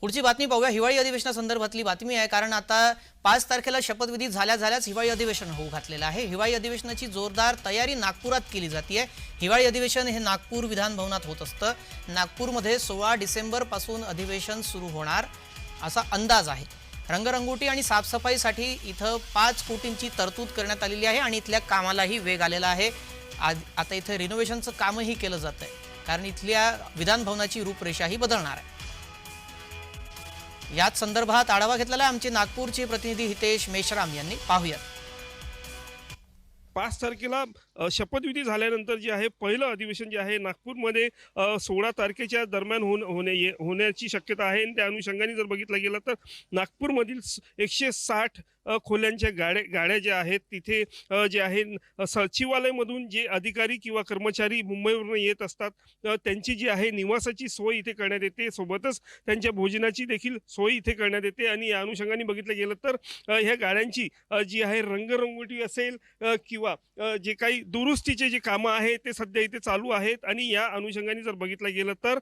पुढची बातमी पाहूया. हिवाळी अधिवेशनासंदर्भातली बातमी आहे कारण आता पाच तारखेला शपथविधी झाल्या झाल्याच हिवाळी अधिवेशन होऊ घातलेलं आहे. हिवाळी अधिवेशनाची जोरदार तयारी नागपुरात केली जाते हिवाळी अधिवेशन हे नागपूर विधान भवनात होत असतं. नागपूरमध्ये सोळा डिसेंबरपासून अधिवेशन सुरू होणार असा अंदाज आहे. रंगरंगोटी आणि साफसफाईसाठी इथं पाच कोटींची तरतूद करण्यात आलेली आहे आणि इथल्या कामालाही वेग आलेला आहे. आज आता इथं रिनोव्हेशनचं कामही केलं जात आहे कारण इथल्या विधानभवनाची रूपरेषाही बदलणार आहे. याच संदर्भात आढावा घेतलेला आहे आमचे नागपूरचे प्रतिनिधी हितेश मेश्राम यांनी. पाहूयात. पाच तारखेला शपथविधी झाल्यानंतर जे आहे पहिलं अधिवेशन जे आहे नागपूरमध्ये सोळा तारखेच्या दरम्यान होऊन होणे ये- होण्याची शक्यता आहे. आणि त्या अनुषंगाने जर बघितलं गेलं तर नागपूरमधील एकशे साठ खोल्यांच्या गाड्या गाड्या ज्या आहेत तिथे जे आहे सचिवालयमधून जे अधिकारी किंवा कर्मचारी मुंबईवरून येत असतात त्यांची जी आहे निवासाची सोय इथे करण्यात येते. सोबतच त्यांच्या भोजनाची देखील सोय इथे करण्यात येते. आणि या अनुषंगाने बघितलं गेलं तर ह्या गाड्यांची जी आहे रंगरंगोटी असेल किंवा किंवा जे काही दुरुस्तीचे जे कामं आहेत ते सध्या इथे चालू आहेत. आणि या अनुषंगाने जर बघितलं गेलं तर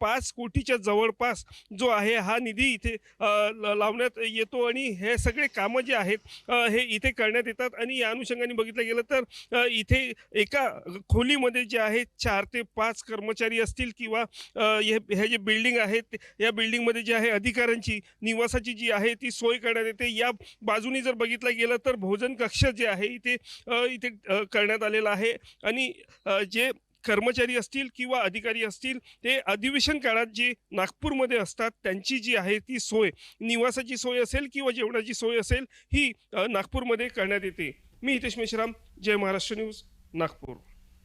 पाच कोटीच्या जवळपास जो आहे हा निधी इथे ल- लावण्यात येतो. आणि हे सगळे कामं जे आहेत हे इथे करण्यात येतात. आणि या अनुषंगाने बघितलं गेलं तर इथे एका खोलीमध्ये जे आहे चार ते पाच कर्मचारी असतील किंवा हे जे बिल्डिंग आहेत या बिल्डिंगमध्ये जे आहे अधिकाऱ्यांची निवासाची जी आहे ती सोय करण्यात येते. या बाजूनी जर बघितलं गेलं तर भोजन कक्ष जे आहे इथे इथे करण्यात आलेला आहे. आणि जे कर्मचारी असतील किंवा अधिकारी असतील ते अधिवेशन काळात जे नागपूरमध्ये असतात त्यांची जी आहे ती सोय निवासाची सोय असेल किंवा जेवणाची सोय असेल ही नागपूरमध्ये करण्यात येते. मी हितेश मेश्राम जय महाराष्ट्र न्यूज नागपूर.